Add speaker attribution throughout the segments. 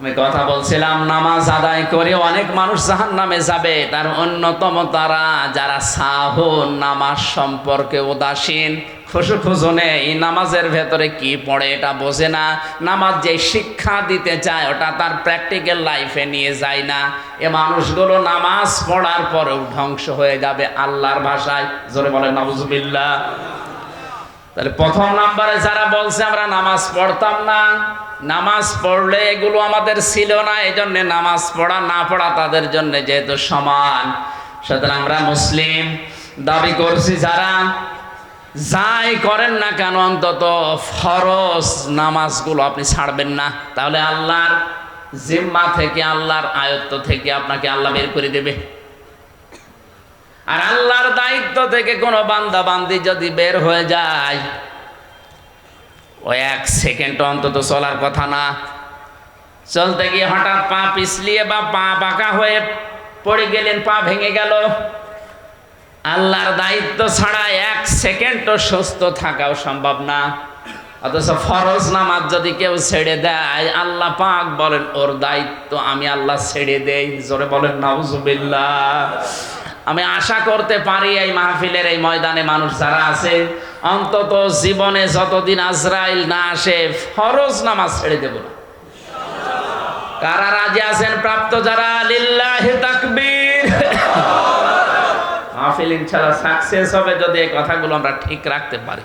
Speaker 1: আমি কথা বলছিলাম, নামাজ আদায় করে অনেক মানুষ জাহান নামে যাবে। তার অন্যতম তারা যারা সাহু নামাজ সম্পর্কে উদাসীন, খুশু খুশু নেই নামাজের ভেতরে কি পড়ে এটা বোঝে না। নামাজ যে শিক্ষা দিতে চায়, ওটা তার প্র্যাকটিক্যাল লাইফে নিয়ে যায় না। এ মানুষগুলো নামাজ পড়ার পরেও ধ্বংস হয়ে যাবে আল্লাহর ভাষায়। জোরে বলে নবজুবিল্লাহ তাহলে প্রথম নাম্বারে যারা বলছে, আমরা নামাজ পড়তাম না। নামাজ পড়লে এগুলো আমাদের ছিল না এই জন্য নামাজ পড়া, না পড়া তাদের জন্য যেহেতু সমান। সুতরাং আমরা মুসলিম। দাবি করছি যারা যাই করেন না কেন, অন্তত ফরজ নামাজগুলো আপনি ছাড়বেন না। তাহলে আল্লাহর জিম্মা থেকে, আল্লাহর আয়ত্ত থেকে আপনাকে আল্লাহ বের করে দেবে। আর আল্লাহর দায়িত্ব থেকে কোনো বান্দা বান্দি যদি বের হয়ে যায় ওই এক সেকেন্ড অন্তত চলার কথা না। চলতে গিয়ে হঠাৎ পা পিছলিয়ে বা পা বাঁকা হয়ে পড়ে গেলেন, পা ভেঙে গেল। আল্লাহর দায়িত্ব ছাড়া এক সেকেন্ডও সুস্থ থাকাও সম্ভব না। অথচ ফরজ নামাজ যদি কেউ ছেড়ে দেয়, আল্লাহ পাক বলেন, ওর দায়িত্ব আমি আল্লাহ ছেড়ে দেই। জোরে বলেন, নাউজুবিল্লাহ। আমি আশা করতে পারি এই মাহফিলের এই ময়দানে মানুষ যারা আছে, অন্তত জীবনে যতদিন আজরাইল না আসে, ফরজ নামাজ ছেড়ে দেব না। কারা রাজি আছেন প্রাপ্ত যারা? লিল্লাহি তাকবীর। মাহফিল ইনশাআল্লাহ সাকসেস হবে যদি এই কথাগুলো আমরা ঠিক রাখতে পারি।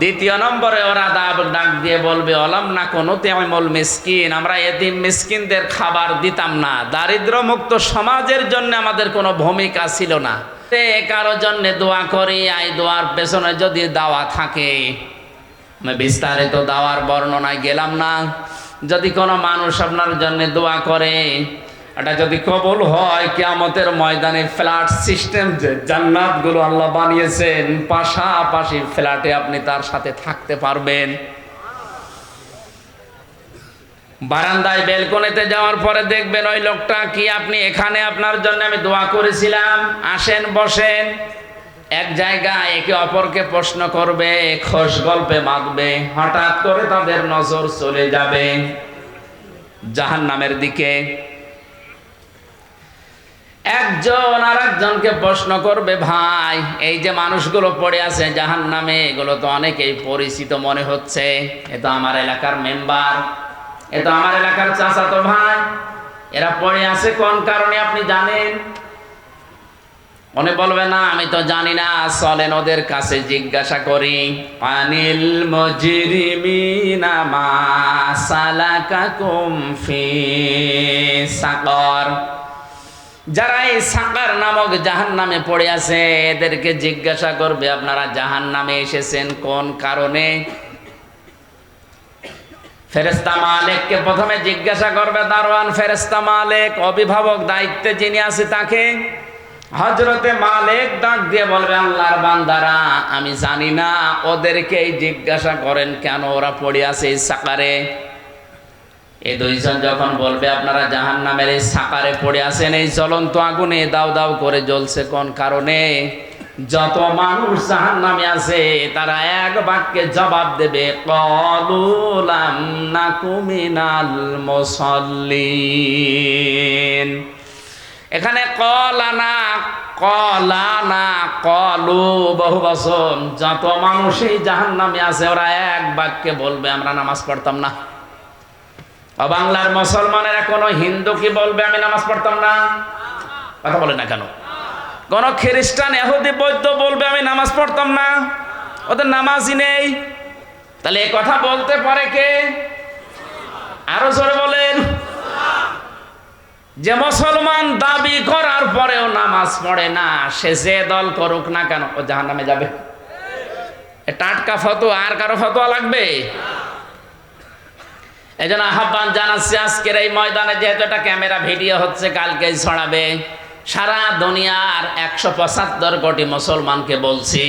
Speaker 1: দ্বিতীয় নম্বরে ওরা দাব ডাক দিয়ে বলবে, অলাম না কোনো তেমল মিসকিন, আমরা এদিন মিসকিনদের খাবার দিতাম না। দারিদ্র মুক্ত সমাজের জন্য আমাদের কোনো ভূমিকা ছিল না। কারও জন্য দোয়া করি এই দোয়ার পেছনে যদি দাওয়া থাকে। বিস্তারিত দাওয়ার বর্ণনায় গেলাম না। যদি কোনো মানুষ আপনার জন্য দোয়া করে এটা যদি কবল হয়, কিয়ামতের ময়দানে ফ্ল্যাট সিস্টেম যে জান্নাতগুলো আল্লাহ বানিয়েছেন, পাশাপাশি ফ্ল্যাটে আপনি তার সাথে থাকতে পারবেন। বারান্দায় বেলকনিতে যাওয়ার পরে দেখবেন ওই লোকটা কি, আপনি এখানে আপনার জন্য আমি দোয়া করেছিলাম, আসেন, বসেন। এক জায়গায় একে অপরকে প্রশ্ন করবে, খোশ গল্পে মাতবে হঠাৎ করে তাদের নজর চলে যাবে। জাহান নামের দিকে একজন আর একজনকে প্রশ্ন করবে, ভাই, এই যে মানুষগুলো পড়ে আছে জাহান নামে এগুলো তো অনেকেই পরিচিত মনে হচ্ছে। এ তো আমার এলাকার মেম্বার, এ তো আমার এলাকার চাচাতো ভাই। এরা পড়ে আছে কোন কারণে আপনি জানেন? মনে বলবে, না, আমি তো জানি না, চলেন ওদের কাছে জিজ্ঞাসা করি। পানিল মজরিমিনা মা সালাকাকুম ফি যারা এই সাকার নামক জাহান নামে পড়ে আছে, এদেরকে জিজ্ঞাসা করবে, আপনারা জাহান নামে এসেছেন কোন কারণে? ফেরেস্তা মালেককে প্রথমে জিজ্ঞাসা করবে, দারোয়ান ফেরেস্তা মালেক, অভিভাবক দায়িত্বে যিনি আছে তাকে? হজরতে মালেক ডাক দিয়ে বলবে, আল্লাহর বান্দারা, আমি জানি না ওদেরকেই জিজ্ঞাসা করেন কেন ওরা পড়ে আছে সাকারে? এই দুইজন যখন বলবে, আপনারা জাহান নামের এই সাকারে পড়ে আছেন, এই জ্বলন্ত আগুনে দাও দাও করে জ্বলছে কোন কারণে? যত মানুষ জাহান নামে আছে, তারা এক বাক্যে জবাব দেবে কলুলাম না কুমিনাল মুসল্লিন। এখানে কলানা কলানা কলু বহু বছর যত মানুষই জাহান নামে আছে, ওরা এক বাক্যে বলবে, আমরা নামাজ পড়তাম না। বাংলার মুসলমানেরা কোনো হিন্দু কি বলবে? আমি নামাজ পড়তাম না। কথা বলে না কেন? কোন খ্রিস্টান এহুদি বৈদ্য বলবে, আমি নামাজ পড়তাম না। ওদের নামাজই নেই। তাহলে এ কথা বলতে পারে কে? আরও জোরে বলেন। যে মুসলমান দাবি করার পরেও নামাজ পড়ে না, সে যে দল করুক না কেন, ও জাহান নামে যাবে টাটকা ফতোয়া, আর কারও ফতোয়া লাগবে? এই জন্য আহ্বান জানাচ্ছি আজকের এই ময়দানে, যেহেতু একটা ক্যামেরা ভিডিও হচ্ছে, কালকেই ছড়াবে। সারা দুনিয়ার একশো পঁচাত্তর কোটি মুসলমানকে বলছি,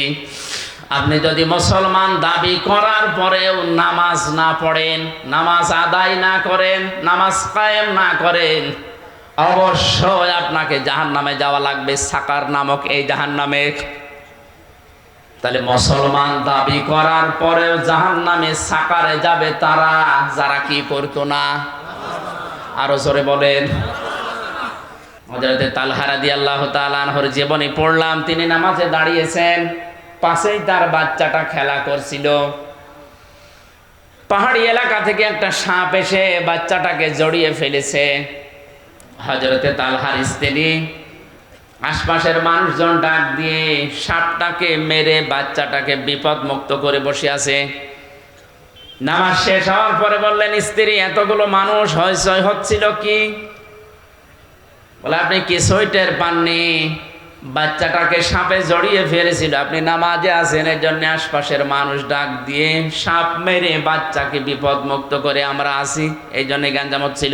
Speaker 1: আপনি যদি মুসলমান দাবি করার পরেও নামাজ না পড়েন, নামাজ আদায় না করেন, নামাজ কায়েম না করেন, অবশ্যই আপনাকে জাহান নামে যাওয়া লাগবে। সাকার নামক এই জাহান নামে তাহলে মুসলমান দাবি করার পরেও জাহান নামে সাকারে যাবে তারা, যারা কি করতো না? আরও জোরে বলেন। হজরতে তালহারা দিয়ে আল্লাহ পড়লাম, তিনি নামাজে দাঁড়িয়েছেন, পাশেই তার বাচ্চাটা খেলা করছিল। পাহাড়ি এলাকা থেকে একটা সাপ এসে বাচ্চাটাকে জড়িয়ে ফেলেছে। হজরতে তালহার স্ত্রী আশপাশের মানুষজন ডাক দিয়ে সাপটাকে মেরে বাচ্চাটাকে বিপদ মুক্ত করে বসে আছে। নামাজ শেষ হওয়ার পরে বললেন, স্ত্রী, এতগুলো মানুষ হইচই হচ্ছিল কি? বলে, আপনি কি সোয়েটার পাননি। বাচ্চাটাকে সাপে জড়িয়ে ফেলেছিল। আপনি নামাজে আছেন এর জন্য আশপাশের মানুষ ডাক দিয়ে সাপ মেরে বাচ্চাকে বিপদ মুক্ত করে আমরা আসি এই জন্য গাঞ্জাম হচ্ছিল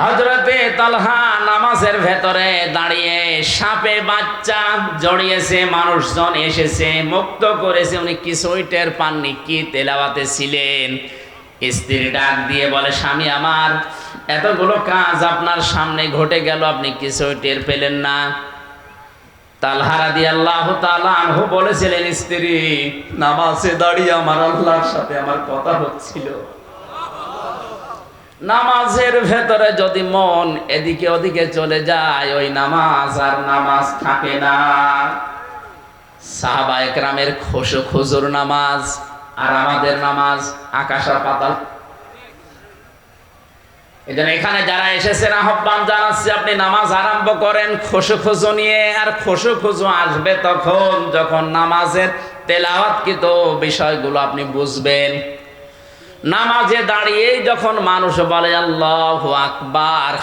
Speaker 1: হজরতে তালহা নামাজের ভেতরে দাঁড়িয়ে সাপে বাচ্চা জড়িয়েছে, মানুষজন এসেছে, মুক্ত করেছে। উনি কি সোয়েটার পাননি, কি তেলাওয়াতে ছিলেন? স্ত্রী ডাক দিয়ে বলে, স্বামী আমার, এতগুলো কাজ আপনার সামনে ঘটে গেল, আপনি কিছুই টের পেলেন না? তালহারা দিয়ে আল্লাহ আনহু বলেছিলেন, স্ত্রী, নামাজে দাঁড়িয়ে আমার আল্লাহর সাথে আমার কথা হচ্ছিল। নামাজের ভেতরে যদি মন এদিকে ওদিকে চলে যায়, ওই নামাজ আর নামাজ থাকে না। সাহাবা একরামের খোসো খুজুর নামাজ আর আমাদের নামাজ আকাশ আর পাতাল। এই জন্য এখানে যারা এসেছেন, আহ্বান জানাচ্ছি, আপনি নামাজ আরম্ভ করেন, খোসো নিয়ে, আর খোসো আসবে তখন যখন নামাজের তেলাওয়াতকৃত বিষয়গুলো আপনি বুঝবেন। নামাজে দাঁড়িয়েই যখন মানুষ বলে, আল্লাহ আকবার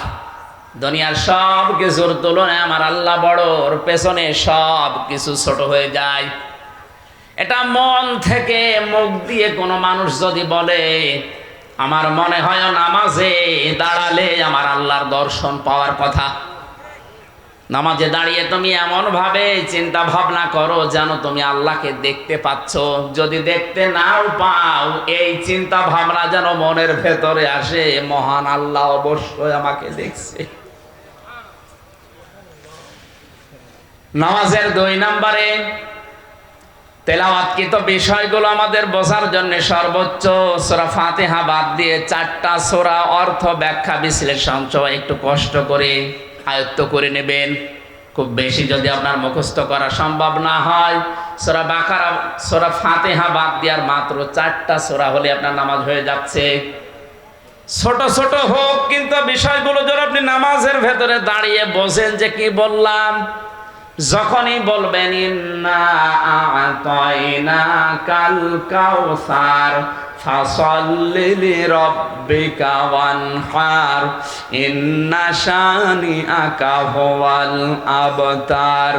Speaker 1: দুনিয়ার সব কিছুর তুলনায় আমার আল্লাহ বড়, ওর পেছনে সব কিছু ছোট হয়ে যায়। এটা মন থেকে মুখ দিয়ে কোনো মানুষ যদি বলে, আমার মনে হয় নামাজে দাঁড়ালে আমার আল্লাহর দর্শন পাওয়ার কথা। নামাজে দাঁড়িয়ে তুমি এমন ভাবে চিন্তা ভাবনা করো যেন তুমি আল্লাহকে দেখতে পাচ্ছ। যদি দেখতে নাও পাও, এই চিন্তা ভাবনা যেন মনের ভেতরে আসে। মহান আল্লাহ অবশ্যই আমাকে দেখছে। নামাজের দুই নম্বরে তেলাওয়াতকৃত বিষয়গুলো আমাদের বোঝার জন্য সর্বোচ্চ সোরা ফাতেহা বাদ দিয়ে চারটা সোরা অর্থ ব্যাখ্যা বিশ্লেষণ একটু কষ্ট করে আয়ত্ত করে নেবেন। খুব বেশি যদি আপনার মুখস্থ করা সম্ভব না হয়। সোরা বাকারা, সোরা ফাতেহা বাদ দেওয়ার মাত্র চারটা সোরা হলে আপনার নামাজ হয়ে যাচ্ছে। ছোট ছোট হোক, কিন্তু বিষয়গুলো যদি আপনি নামাজের ভেতরে দাঁড়িয়ে বসেন যে কি বললাম, যখনই বলবেন, ইন্না কাল কাউসার ফাসাল্লি রব্বিকা ওয়ানহার, ইন্না শানিআকা হুয়াল আবতার।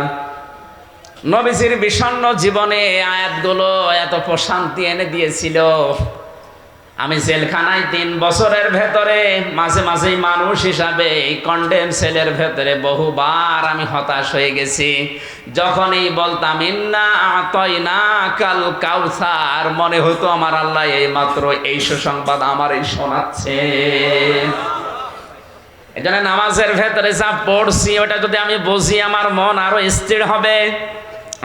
Speaker 1: নবীজির বিষণ্ণ জীবনে আয়াতগুলো এত প্রশান্তি এনে দিয়েছিল। আমি জেলখানায় তিন বছরের ভেতরে মাঝে মাঝেই মানুষ হিসাবে এই কন্ডেম সেলের ভেতরে বহুবার আমি হতাশ হয়ে গেছি। যখনই বলতাম, ইন্না আতই না কাল কাউসার, মনে হতো আমার আল্লাহ এই মাত্র এই সুসংবাদ আমার এই শোনাচ্ছে। এজন্য নামাজের ভেতরে যা পড়ছি, ওটা যদি আমি বুঝি, আমার মন আরও স্থির হবে।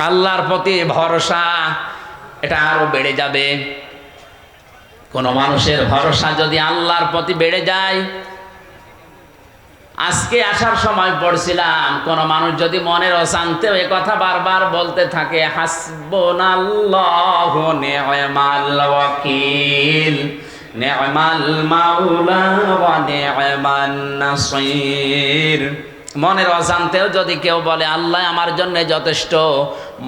Speaker 1: আল্লাহর প্রতি ভরসা, এটা আরও বেড়ে যাবে। কোনো মানুষের ভরসা যদি আল্লাহর প্রতি বেড়ে যায়। আজকে আসার সময় পড়ছিলাম, কোন মানুষ যদি মনের অশান্তে এ কথা বারবার বলতে থাকে, হাসবুনাল্লাহু মনের অজান্তেও যদি কেউ বলে, আল্লাহ আমার জন্য যথেষ্ট।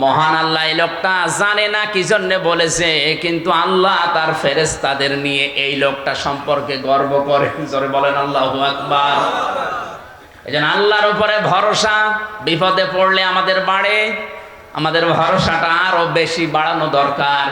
Speaker 1: মহান আল্লাহ লোকটা জানে না কি জন্য বলেছে, কিন্তু আল্লাহ তার ফেরেস তাদের নিয়ে এই লোকটা সম্পর্কে গর্ব করে। জোরে বলেন, আল্লাহ আকবার। এই জন্য আল্লাহর উপরে ভরসা, বিপদে পড়লে আমাদের বাড়ে। আমাদের ভরসাটা আরও বেশি বাড়ানো দরকার।